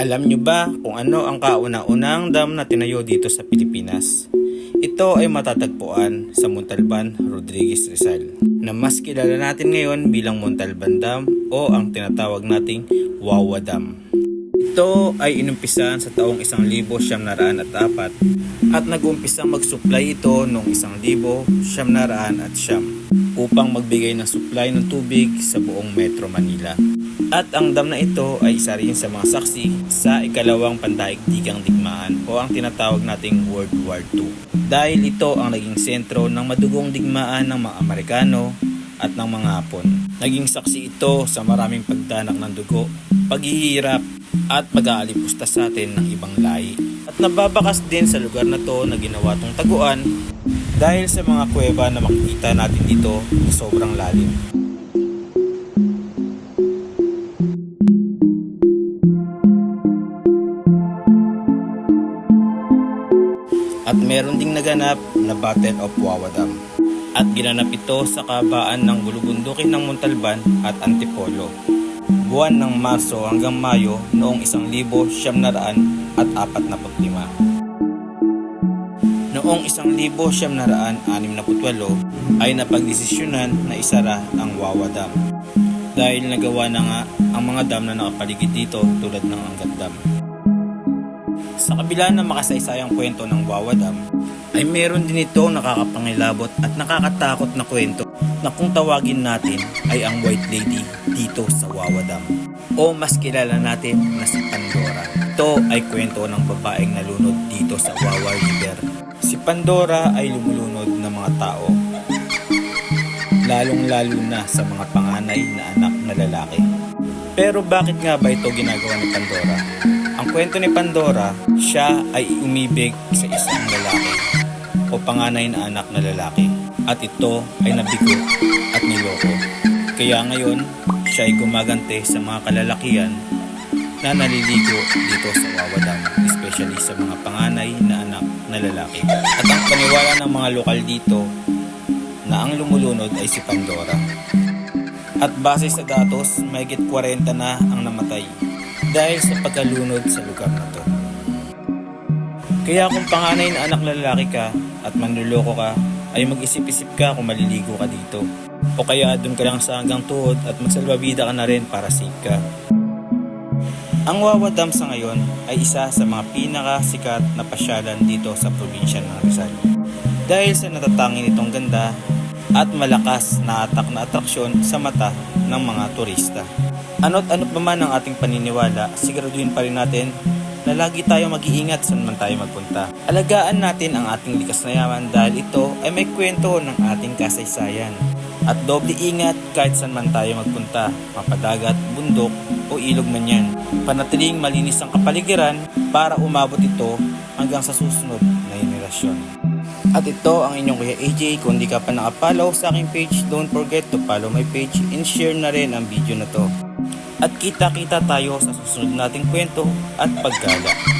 Alam nyo ba kung ano ang kauna-unang dam na tinayo dito sa Pilipinas? Ito ay matatagpuan sa Montalban, Rodriguez Rizal na mas kilala natin ngayon bilang Montalban Dam o ang tinatawag nating Wawa Dam. Ito ay inumpisahan sa taong 1904 at nag-umpisang mag-supply ito noong 1900 at siyam upang magbigay ng supply ng tubig sa buong Metro Manila. At ang dam na ito ay isa rin sa mga saksi sa ikalawang pandaigdigang digmaan o ang tinatawag nating World War II. Dahil ito ang naging sentro ng madugong digmaan ng mga Amerikano at ng mga Hapon. Naging saksi ito sa maraming pagdanak ng dugo, paghihirap at pag-aalipusta sa atin ng ibang lahi. At nababakas din sa lugar na to na ginawa tong taguan dahil sa mga kuweba na makikita natin dito sobrang lalim. At meron ding naganap na Battle of Wawa Dam. At ginanap ito sa kabaan ng bulubundukin ng Montalban at Antipolo. Buwan ng Marso hanggang Mayo noong 1945 at 45. Noong 1968 ay napagdesisyonan na isara ang Wawa Dam dahil nagawa na nga ang mga dam na nakapaligid dito tulad ng Angat Dam. Sa kabila ng makasaysayang kwento ng Wawa Dam, ay meron din ito nakakapangilabot at nakakatakot na kwento na kung tawagin natin ay ang White Lady dito sa Wawa Dam. O mas kilala natin na si Pandora. Ito ay kwento ng babaeng nalunod dito sa Wawa River. Si Pandora ay lumulunod ng mga tao lalong-lalo na sa mga panganay na anak na lalaki. Pero bakit nga ba ito ginagawa ni Pandora? Kwento ni Pandora, siya ay umibig sa isang lalaki o panganay na anak na lalaki at ito ay nabigo at niloko. Kaya ngayon, siya ay gumagante sa mga kalalakian na naliligo dito sa Wawadam, especially sa mga panganay na anak na lalaki. At ang paniwala ng mga lokal dito na ang lumulunod ay si Pandora. At base sa datos, mahigit 40 na ang namatay dahil sa pagkalunod sa lugar na to. Kaya kung panganay na anak na lalaki ka at manluloko ka, ay mag-isip-isip ka kung maliligo ka dito. O kaya doon ka lang sa hanggang tuhod at magsalbabida ka na rin para safe ka. Ang Wawa Dam sa ngayon ay isa sa mga pinakasikat na pasyalan dito sa probinsya ng Rizal. Dahil sa natatangin nitong ganda at malakas na atak na atraksyon sa mata ng mga turista. Ano't ano pa man ang ating paniniwala, siguraduhin pa rin natin na lagi tayo mag-iingat saan man tayo magpunta. Alagaan natin ang ating likas na yaman dahil ito ay may kwento ng ating kasaysayan. At doble ingat kahit saan man tayo magpunta, mapadagat, bundok o ilog man yan. Panatiling malinis ang kapaligiran para umabot ito hanggang sa susunod na henerasyon. At ito ang inyong Kuya AJ. Kung di ka pa nakapollow sa aking page, don't forget to follow my page and share na rin ang video na to. At kita-kita tayo sa susunod nating kwento at paggala.